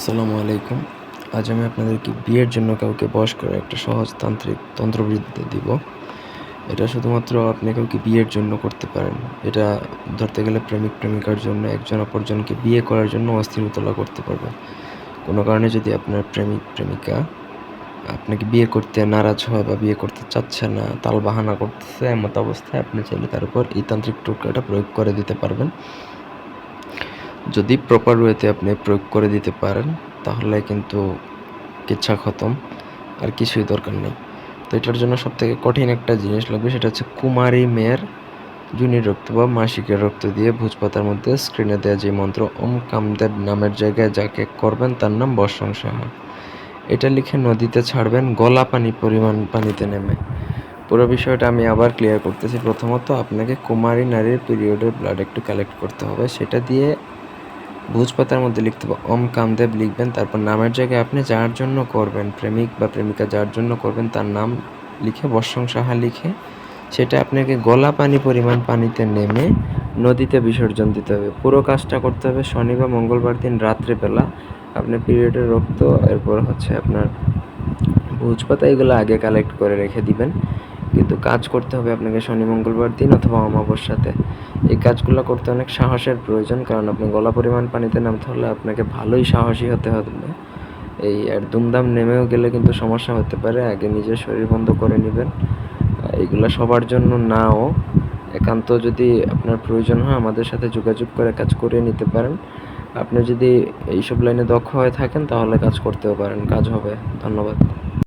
আসসালামু আলাইকুম। আজ আমি আপনাদেরকে বিয়ের জন্য কাউকে বয়স করে একটা সহজ তান্ত্রিক তন্ত্রবিদ্যা দিব। এটা শুধুমাত্র আপনি কাউকে বিয়ের জন্য করতে পারেন। এটা ধরতে গেলে প্রেমিক প্রেমিকার জন্য, একজন অপরজনকে বিয়ে করার জন্য অস্থিরতলা করতে পারবে। কোনো কারণে যদি আপনার প্রেমিক প্রেমিকা আপনাকে বিয়ে করতে নারাজ হয় বা বিয়ে করতে চাচ্ছে না তাল বাহানা করতেছে, এমত অবস্থায় আপনি চাইলে তার উপর এই তান্ত্রিক টোটকাটা প্রয়োগ করে দিতে পারবেন। যদি প্রপার ওয়েতে আপনি প্রয়োগ করে দিতে পারেন, তাহলে কিন্তু কিচ্ছা খতম, আর কিছুই দরকার নেই। তো এটার জন্য সব থেকে কঠিন একটা জিনিস লাগবে, সেটা হচ্ছে কুমারী মেয়ের জুনির রক্ত বা মাসিকের রক্ত দিয়ে ভোজপাতার মধ্যে স্ক্রিনে দেওয়া যে মন্ত্র, ওম কামদেব নামের জায়গায় যাকে করবেন, তার নাম বর্ষং সাহা এটা লিখে নদীতে ছাড়বেন, গলা পানি পরিমাণ পানিতে নেমে। পুরো বিষয়টা আমি আবার ক্লিয়ার করতেছি। প্রথমত আপনাকে কুমারী নারীর পিরিয়ডের ব্লাড একটু কালেক্ট করতে হবে। সেটা দিয়ে ভোজপাতার মধ্যে লিখতে হবে, ওম কামদেব লিখবেন, তারপর নামের জায়গায় আপনি যার জন্য করবেন, প্রেমিক বা প্রেমিকা যার জন্য করবেন, তার নাম লিখে, বর্ষং সাহা লিখে, সেটা আপনাকে গলা পানি পরিমাণ পানিতে নেমে নদীতে বিসর্জন দিতে হবে। পুরো কাজটা করতে হবে শনি বা মঙ্গলবার দিন রাত্রেবেলা। আপনি পিরিয়ডের রক্ত, এরপর হচ্ছে আপনার ভোজপাতা, এগুলো আগে কালেক্ট করে রেখে দিবেন। কিন্তু কাজ করতে হবে আপনাকে শনি, মঙ্গলবার দিন অথবা অমাবস্যাতে। এই কাজগুলো করতে অনেক সাহসের প্রয়োজন, কারণ আপনি গলা পরিমাণ পানিতে নামতে হলে আপনাকে ভালোই সাহসী হতে হবে। এই আর দুমদাম নেমেও গেলে কিন্তু সমস্যা হতে পারে, আগে নিজের শরীর বন্ধ করে নেবেন। এইগুলো সবার জন্য নাও। একান্ত যদি আপনার প্রয়োজন হয়, আমাদের সাথে যোগাযোগ করে কাজ করে নিতে পারেন। আপনি যদি এইসব লাইনে দক্ষ হয়ে থাকেন, তাহলে কাজ করতেও পারেন, কাজ হবে। ধন্যবাদ।